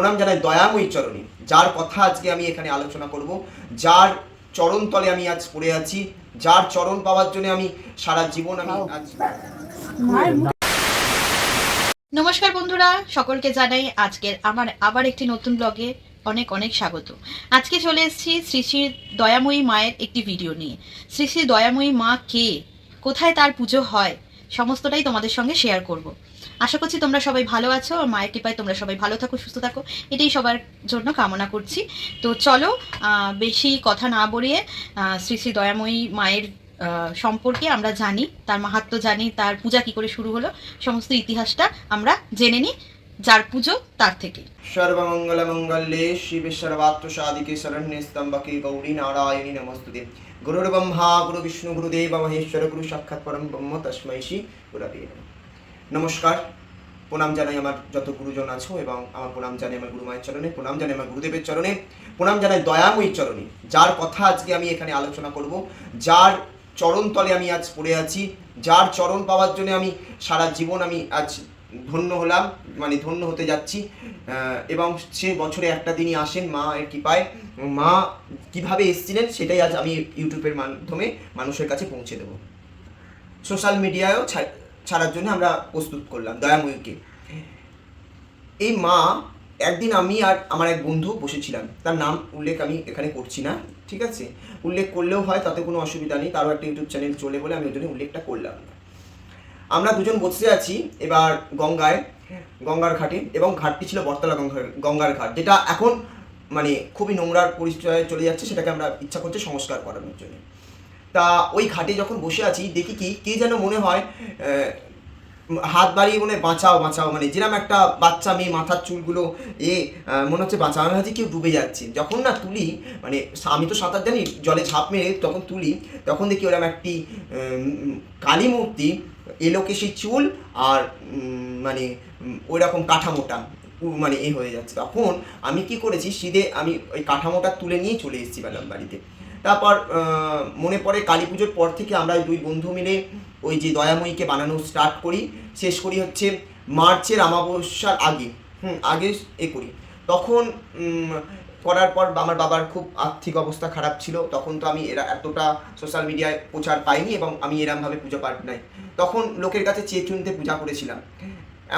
প্রণাম জানাই দয়াময়ী চরণী। যার কথা আজকে আমি এখানে আলোচনা করব যার চরণ তলে আমি আজ পড়ে আছি যার চরণ পাওয়ার জন্য আমি সারা জীবন আমি আজ নমস্কার বন্ধুরা সকলকে জানাই আজকের আমার আবার একটি নতুন ব্লগে অনেক অনেক স্বাগত। আজকে চলে এসেছি শ্রী শ্রী দয়াময়ী মায়ের একটি ভিডিও নিয়ে। শ্রী শ্রী দয়াময়ী মা কে? কোথায় তার পুজো হয়? সমস্তটাই তোমাদের সঙ্গে শেয়ার করব। আশা করছি তোমরা সবাই ভালো আছো, আর মায়ের কৃপায় তোমরা সবাই ভালো থাকো, সুস্থ থাকো। এটাই সবার জন্য কামনা করছি। তো চলো বেশি কথা না বলিয়ে শ্রী শ্রী দয়াময়ী মায়ের সম্পর্কে আমরা জানি, তার মাহাত্ম্য জানি, তার পূজা কি করে শুরু হলো, সমস্ত ইতিহাসটা আমরা জেনে নিই, যার পুজো তার থেকে। সর্বমঙ্গল মঙ্গলে শিবে সর্বাত্ম সাদিকে শরণ্যে স্তম্ভকে গৌরী নারায়ণী নমস্তুতে। গুরুর ব্রহ্মা গুরু বিষ্ণু, গুরুদেব, মহেশ্বর, গুরু সাক্ষাৎ পরম ব্রহ্ম, তস্মৈ শ্রী গুরবে। নমস্কার। প্রণাম জানাই আমার যত গুরুজন আছো এবং আমার প্রণাম জানাই আমার গুরু মায়ের চরণে, প্রণাম জানাই আমার গুরুদেবের চরণে, প্রণাম জানাই দয়াময়ী চরণে। যার কথা আজকে আমি এখানে আলোচনা করব, যার চরণ তলে আমি আজ পড়ে আছি, যার চরণ পাওয়ার জন্য আমি সারা জীবন আমি আজ ধন্য হলাম মানে ধন্য হতে যাচ্ছি এবং সে বছরে একটা দিনই আসেন মা এর কৃপায়। মা কীভাবে এসেছিলেন সেটাই আজ আমি ইউটিউবের মাধ্যমে মানুষের কাছে পৌঁছে দেবো। সোশ্যাল মিডিয়ায়ও ছাড়ার জন্য আমরা প্রস্তুত করলাম দয়াময়ীকে। এই মা, একদিন আমি আর আমার এক বন্ধু বসেছিলাম। তার নাম উল্লেখ আমি এখানে করছি না, ঠিক আছে? উল্লেখ করলেও হয়, তাতে কোনো অসুবিধা নেই, তারও একটা ইউটিউব চ্যানেল চলে বলে আমি ওই জন্য উল্লেখটা করলাম। আমরা দুজন বসে আছি এবার গঙ্গায়, গঙ্গার ঘাটে, এবং ঘাটটি ছিল বর্তলা গঙ্গার গঙ্গার ঘাট, যেটা এখন মানে খুবই নোংরার পরিচয়ে চলে যাচ্ছে, সেটাকে আমরা ইচ্ছা করছি সংস্কার করানোর জন্য। তা ওই ঘাটে যখন বসে আছি, দেখি কি, কে যেন মনে হয় হাত বাড়িয়ে মনে বাঁচাও বাঁচাও মানে যেরকম একটা বাচ্চা মেয়ে, মাথার চুলগুলো, এ মনে হচ্ছে বাঁচাও। আমি ভাবছি কেউ ডুবে যাচ্ছে। যখন না তুলি মানে আমি তো সাঁতার জানি, জলে ঝাঁপ মেরে তখন তুলি, তখন দেখি ওরকম একটি কালী মূর্তি এলোকে সেই চুল, আর মানে ওই রকম কাঠামোটা মানে এ হয়ে যাচ্ছে। তখন আমি কি করেছি, সিধে আমি ওই কাঠামোটা তুলে নিয়ে চলে এসেছি ম্যাডাম বাড়িতে। তারপর মনে পড়ে কালী পুজোর পর থেকে আমরা দুই বন্ধু মিলে ওই যে দয়াময়ীকে বানানো স্টার্ট করি। শেষ করি হচ্ছে মার্চের আমাবস্যার আগে। হুম, আগে এ করি। তখন করার পর আমার বাবার খুব আর্থিক অবস্থা খারাপ ছিল। তখন তো আমি এরা এতটা সোশ্যাল মিডিয়ায় প্রচার পাইনি এবং আমি এরমভাবে পুজো পাঠ নাই। তখন লোকের কাছে চেয়ে চুনতে পূজা করেছিলাম।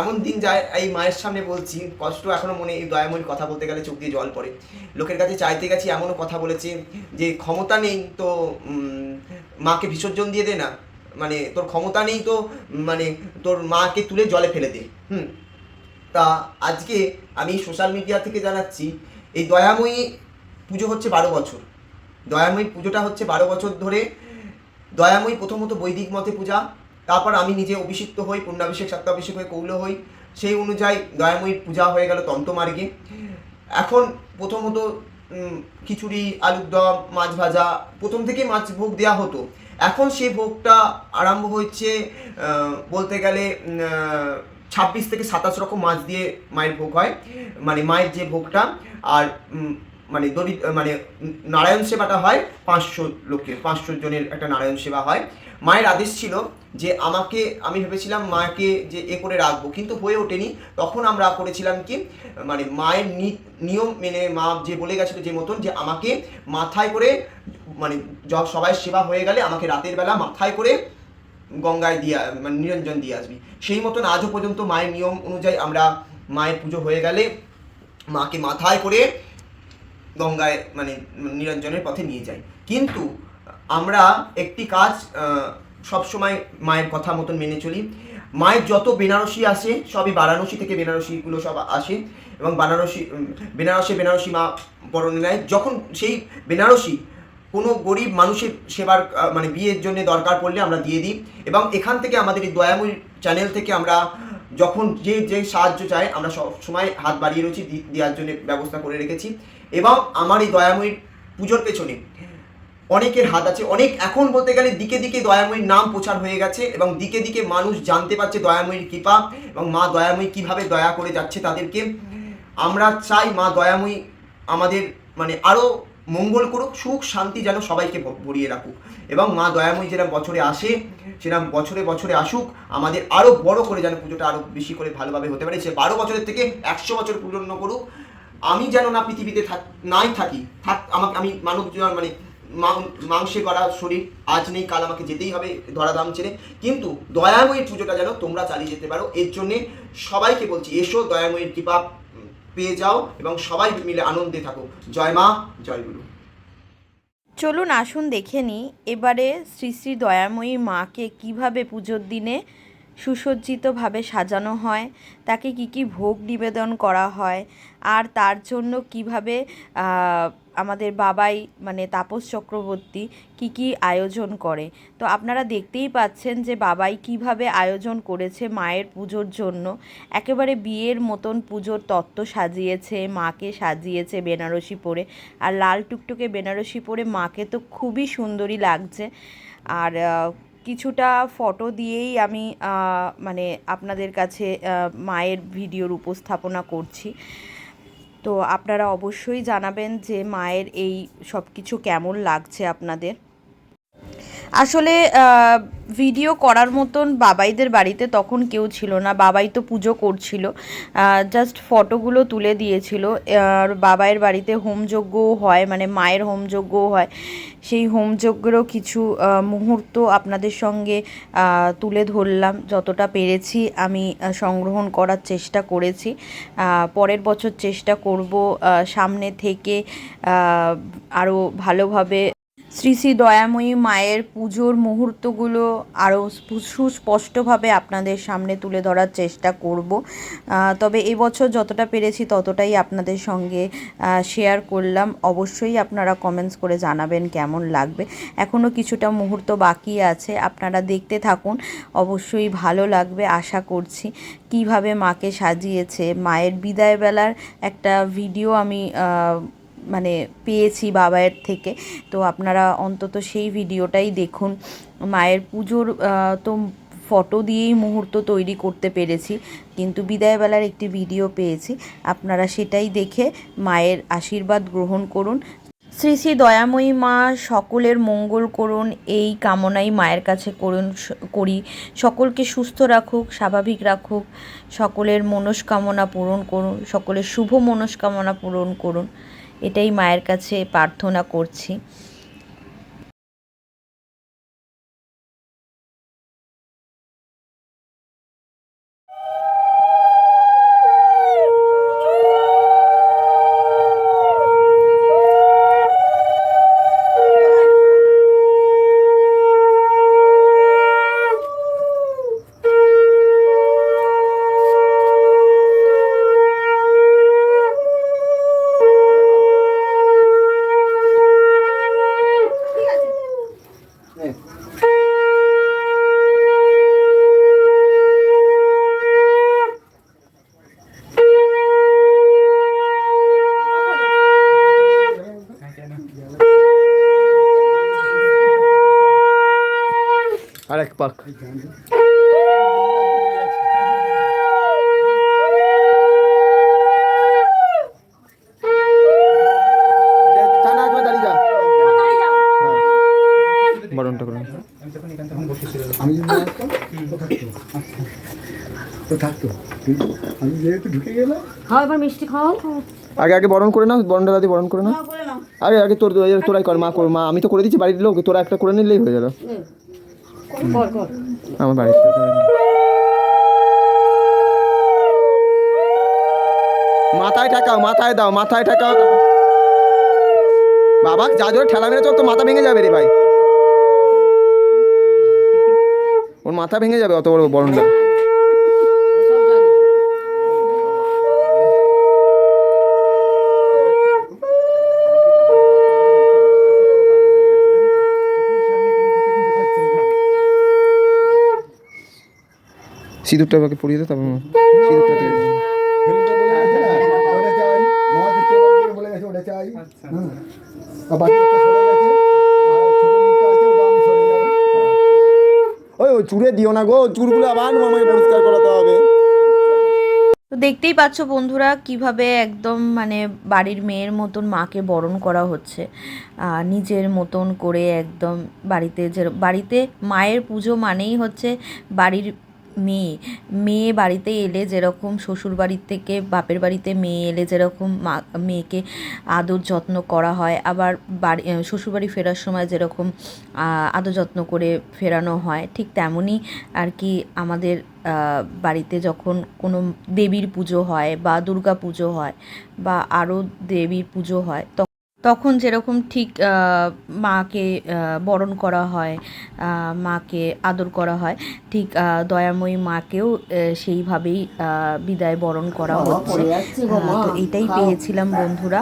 এমন দিন যায়, এই মায়ের সামনে বলছি, কষ্ট এখনও মনে, এই দয়াময়ীর কথা বলতে গেলে চোখ দিয়ে জল পড়ে। লোকের কাছে চাইতে গেছি এমনও কথা বলেছে যে, ক্ষমতা নেই তো মাকে বিসর্জন দিয়ে দে না। মানে তোর ক্ষমতা নেই তো মানে তোর মাকে তুলে জলে ফেলে দে। হুম। তা আজকে আমি সোশ্যাল মিডিয়া থেকে জানাচ্ছি, এই দয়াময়ী পুজো হচ্ছে বারো বছর। দয়াময়ী পুজোটা হচ্ছে বারো বছর ধরে। দয়াময়ী প্রথমত বৈদিক মতে পূজা তারপর আমি নিজে অভিষিক্ত হই পূর্ণাভিষেক সত্যাভিষেক হয়ে কৌল হই। সেই অনুযায়ী দয়াময়ীর পূজা হয়ে গেল তন্ত্রমার্গে। এখন প্রথমত খিচুড়ি, আলুর দম, মাছ ভাজা, প্রথম থেকে মাছ ভোগ দেওয়া হতো। এখন সেই ভোগটা আরম্ভ হচ্ছে বলতে গেলে ছাব্বিশ থেকে সাতাশ রকম মাছ দিয়ে মায়ের ভোগ হয়। মানে মায়ের যে ভোগটা, আর মানে দরি মানে নারায়ণ সেবাটা হয় পাঁচশো লোকের পাঁচশো জনের একটা নারায়ণ সেবা হয়। মায়ের আদেশ ছিল যে আমাকে, আমি ভেবেছিলাম মাকে যে এ করে রাখব, কিন্তু হয়ে ওঠেনি। তখন আমরা করেছিলাম কি মানে মায়ের নিয়ম মেনে মা যে বলে গেছিল যে মতন যে আমাকে মাথায় করে মানে সবাই সেবা হয়ে গেলে আমাকে রাতের বেলা মাথায় করে গঙ্গায় দিয়ে মানে নিরঞ্জন দিয়ে আসবি। সেই মতন আজও পর্যন্ত মায়ের নিয়ম অনুযায়ী আমরা মায়ের পুজো হয়ে গেলে মাকে মাথায় করে গঙ্গায় মানে নিরঞ্জনের পথে নিয়ে যাই। কিন্তু আমরা একটি কাজ সবসময় মায়ের কথা মতন মেনে চলি। মায়ের যত বেনারসি আসে, সবই বারাণসী থেকে বেনারসিগুলো সব আসে এবং বানারসি বেনারসে বেনারসি মা বরণে নেয়। যখন সেই বেনারসি কোনো গরিব মানুষের সেবার মানে বিয়ের জন্য দরকার পড়লে আমরা দিয়ে দিই এবং এখান থেকে আমাদের এই দয়াময়ী চ্যানেল থেকে আমরা যখন যে যে সাহায্য চাই, আমরা সব সময় হাত বাড়িয়ে রয়েছি দেওয়ার জন্য ব্যবস্থা করে রেখেছি। এবং আমার এই দয়াময়ীর পুজোর পেছনে। অনেকের হাত আছে। অনেক এখন বলতে গেলে দিকে দিকে দয়াময়ীর নাম প্রচার হয়ে গেছে এবং দিকে দিকে মানুষ জানতে পারছে দয়াময়ীর কৃপা এবং মা দয়াময়ী কীভাবে দয়া করে যাচ্ছে তাদেরকে। আমরা চাই মা দয়াময়ী আমাদের মানে আরও মঙ্গল করুক, সুখ, শান্তি যেন সবাইকে ভরিয়ে রাখুক। এবং মা দয়াময়ী যেরকম বছরে আসে সেরকম বছরে বছরে আসুক, আমাদের আরও বড় করে যেন পুজোটা আরও বেশি করে ভালোভাবে হতে পারে। সে বারো বছরের থেকে একশো বছর পূর্ণ করুক। আমি যেন না পৃথিবীতে থাক, নাই থাকি, থাক, আমাকে, আমি মানব মানে মাংসে করা শরীর আজ নেই, কাল আমাকে যেতেই হবে, ধরাধাম ছেড়ে। কিন্তু দয়াময়ীর পুজোটা যেন তোমরা চালিয়ে যেতে পারো। এর জন্যে সবাইকে বলছি, এসো দয়াময়ীর কৃপা পেয়ে যাও এবং সবাই মিলে আনন্দে থাকো। জয় মা, জয় গুরু। চলুন আসুন দেখে নিই, এবারে শ্রী শ্রী দয়াময়ী মাকে কীভাবে পুজোর দিনে সুসজ্জিতভাবে সাজানো হয়, তাকে কি কি ভোগ নিবেদন করা হয়, আর তার জন্য কীভাবে আমাদের বাবাই মানে তাপস চক্রবর্তী কি কি আয়োজন করে। তো আপনারা দেখতেই পাচ্ছেন যে বাবাই কীভাবে আয়োজন করেছে মায়ের পুজোর জন্য। একেবারে বিয়ের মতন পুজোর তত্ত্ব সাজিয়েছে, মাকে সাজিয়েছে বেনারসি পরে, আর লাল টুকটুকে বেনারসি পরে মাকে তো খুবই সুন্দরী লাগছে। আর কিছুটা ফটো দিয়েই আমি মানে আপনাদের কাছে মায়ের ভিডিওর উপস্থাপনা করছি। তো আপনারা অবশ্যই জানাবেন যে মায়ের এই সব কিছু কেমন লাগছে আপনাদের। আসলে ভিডিও করার মতন বাবাইদের বাড়িতে তখন কেউ ছিল না। বাবাই তো পুজো করছিল। জাস্ট ফটোগুলো তুলে দিয়েছিল। আর বাবাইয়ের বাড়িতে হোমযজ্ঞও হয় মানে মায়ের হোমযজ্ঞও হয়। সেই হোমযজ্ঞেরও কিছু মুহূর্ত আপনাদের সঙ্গে তুলে ধরলাম। যতটা পেরেছি আমি সংগ্রহণ করার চেষ্টা করেছি। পরের বছর চেষ্টা করব সামনে থেকে আরও ভালোভাবে শ্রী শ্রী দয়াময়ী মায়ের পুজোর মুহূর্তগুলো আরও সুস্পষ্টভাবে আপনাদের সামনে তুলে ধরার চেষ্টা করব। তবে এবছর যতটা পেরেছি ততটাই আপনাদের সঙ্গে শেয়ার করলাম। অবশ্যই আপনারা কমেন্টস করে জানাবেন কেমন লাগবে। এখনও কিছুটা মুহূর্ত বাকি আছে, আপনারা দেখতে থাকুন। অবশ্যই ভালো লাগবে, আশা করছি। কীভাবে মাকে সাজিয়েছে, মায়ের বিদায়বেলার একটা ভিডিও আমি মানে পেয়েছি বাবায়ের থেকে। তো আপনারা অন্তত সেই ভিডিওটাই দেখুন। মায়ের পুজোর তো ফটো দিয়েই মুহূর্ত তৈরি করতে পেরেছি। কিন্তু বিদায়বেলার একটি ভিডিও পেয়েছি। আপনারা সেটাই দেখে মায়ের আশীর্বাদ গ্রহণ করুন। শ্রী শ্রী দয়াময়ী মা, সকলের মঙ্গল করুন। এই কামনাই মায়ের কাছে করুন করি। সকলকে সুস্থ রাখুক, স্বাভাবিক রাখুক। সকলের মনস্কামনা পূরণ করুন, সকলের শুভ মনস্কামনা পূরণ করুন। এটাই মায়ের কাছে প্রার্থনা করছি। পাক। বরণটা করুন। আমি যদি না আসতাম তো থাকতো তো। থাকতো কিন্তু আমি যেহেতু ঢুকে গেলাম। খাও এবার মিষ্টি খাও। আগে আগে বরণ করে নাও বরণটা দাদি বরণ করে নাও। আগে আগে তোর তোরাই কর মা কর মা। আমি তো করে দিচ্ছি বাড়ির লোক তোরা একটা করে নিলেই হয়ে কর আমার বাড়িতে মাথায় ঠেকাও, মাথায় দাও, মাথায় ঠেকাও। বাবা, যা জোরে ঠেলা মেরে চল তো মাথা ভেঙে যাবে রে ভাই। ওর মাথা ভেঙে যাবে অত বড় বরণটা সব জানি সিঁদুরটা আমাকে পরিয়ে দে তারপর সিঁদুরটা দিয়ে দে। ফেলুদা বলে গেছে ওটা চাই মহাদেব থেকে বলে গেছে ওটা চাই হ্যাঁ আর একটা সরে গেছে আর ছোট নিকটা আছে ওটা আমি সরে যাবে ওই ওই চুড়ে দিও না গো চুরগুলো আবার আমাকে পরিষ্কার করাতে হবে তো দেখতেই পাচ্ছ বন্ধুরা কীভাবে একদম মানে বাড়ির মেয়ের মতন মাকে বরণ করা হচ্ছে আহ, নিজের মতন করে একদম বাড়িতে যে বাড়িতে মায়ের পুজো মানেই হচ্ছে বাড়ির মেয়ে। মেয়ে বাড়িতে এলে যেরকম শ্বশুর বাড়ির থেকে বাপের বাড়িতে মেয়ে এলে যেরকম মা, মেয়েকে আদর যত্ন করা হয়। আবার বাড়ি শ্বশুরবাড়ি ফেরার সময় যেরকম আদর যত্ন করে ফেরানো হয়, ঠিক তেমনই আর কি আমাদের বাড়িতে যখন কোনো দেবীর পুজো হয় বা দুর্গা পুজো হয় বা আরও দেবীর পুজো হয়, তখন তখন যেরকম ঠিক মাকে বরণ করা হয় মাকে আদর করা হয় ঠিক দয়াময়ী মাকেও সেইভাবেই আহ, বিদায় বরণ করা হচ্ছে। তো এটাই পেয়েছিলাম বন্ধুরা।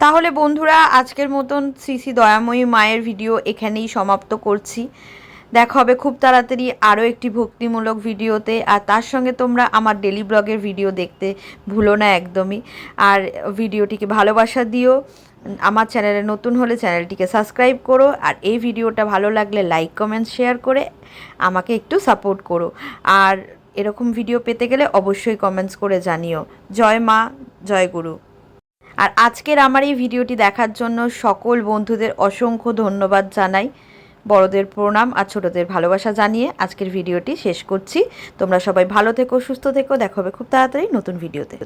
তাহলে বন্ধুরা আজকের মতন শ্রী শ্রী দয়াময়ী মায়ের ভিডিও এখানেই সমাপ্ত করছি। দেখা হবে খুব তাড়াতাড়ি আরও একটি ভক্তিমূলক ভিডিওতে। আর তার সঙ্গে তোমরা আমার ডেলি ব্লগের ভিডিও দেখতে ভুলো না একদমই। আর ভিডিওটিকে ভালোবাসা দিও। আমার চ্যানেলে নতুন হলে চ্যানেলটিকে সাবস্ক্রাইব করো। আর এই ভিডিওটা ভালো লাগলে লাইক, কমেন্ট, শেয়ার করে আমাকে একটু সাপোর্ট করো। আর এরকম ভিডিও পেতে গেলে অবশ্যই কমেন্টস করে জানিও। জয় মা, জয় গুরু। আর আজকের আমার এই ভিডিওটি দেখার জন্য সকল বন্ধুদের অসংখ্য ধন্যবাদ জানাই। বড়দের প্রণাম আর ছোটদের ভালোবাসা জানিয়ে আজকের ভিডিওটি শেষ করছি। তোমরা সবাই ভালো থেকো, সুস্থ থেকো, দেখা হবে খুব তাড়াতাড়ি নতুন ভিডিওতে।